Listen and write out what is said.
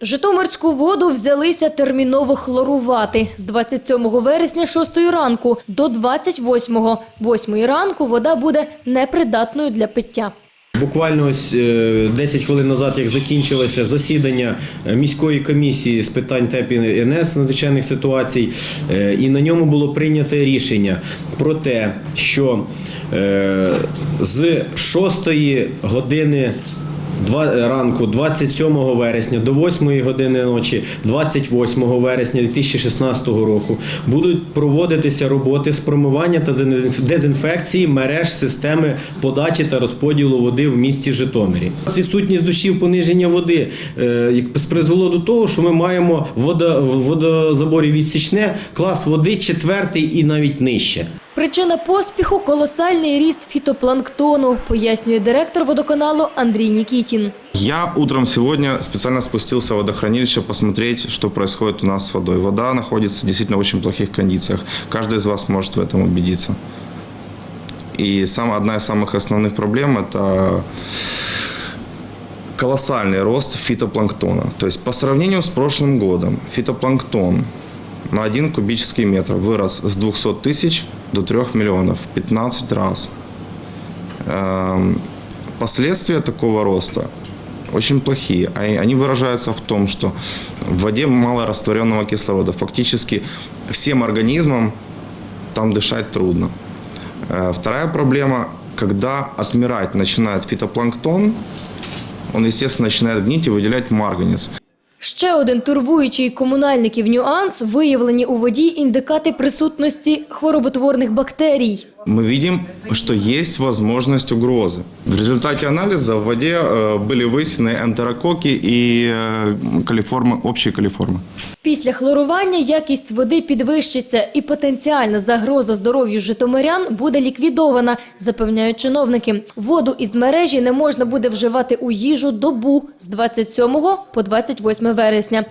Житомирську воду взялися терміново хлорувати. З 27 вересня 6 ранку до 28 8 ранку вода буде непридатною для пиття. Буквально ось е, 10 хвилин назад, як закінчилося засідання е, міської комісії з питань ТЕП і НС надзвичайних ситуацій, е, і на ньому було прийнято рішення про те, що е, з 6 години ранку 27 вересня до 8 години ночі 28 вересня 2016 року будуть проводитися роботи з промивання та дезінфекції мереж системи подачі та розподілу води в місті Житомирі. Відсутність душів пониження води е, призвело до того, що ми маємо водозаборі відсічне клас води четвертий і навіть нижче. Причина поспіху – колосальний ріст фітопланктону, пояснює директор водоканалу Андрій Нікітін. Я утром сегодня специально спустился в водохранилище посмотреть, что происходит у нас с водой. Вода находится действительно в очень плохих кондициях. Каждый из вас может в этом убедиться. И сам, одна из самых основных проблем – это колоссальный рост фитопланктона. То есть по сравнению с прошлым годом фитопланктон на 1 кубический метр вырос с 200 тысяч до 3 миллионов в 15 раз. Эм, Последствия такого роста очень плохие. А Они выражаются в том, что в воде мало растворенного кислорода. Фактически всем организмам там дышать трудно. Э, Вторая проблема, когда отмирать начинает фитопланктон, он, естественно, начинает гнить и выделять марганец. Ще один турбуючий комунальників нюанс – виявлені у воді індикати присутності хвороботворних бактерій мы видим, что есть возможность угрозы. В результате анализа в воде э, были выяснены энтерококи и э, колиформы, общие колиформы. Після хлорування якість води підвищиться і потенціальна загроза здоров'ю житомирян буде ліквідована, запевняють чиновники. Воду із мережі не можна буде вживати у їжу добу з 27 по 28 вересня.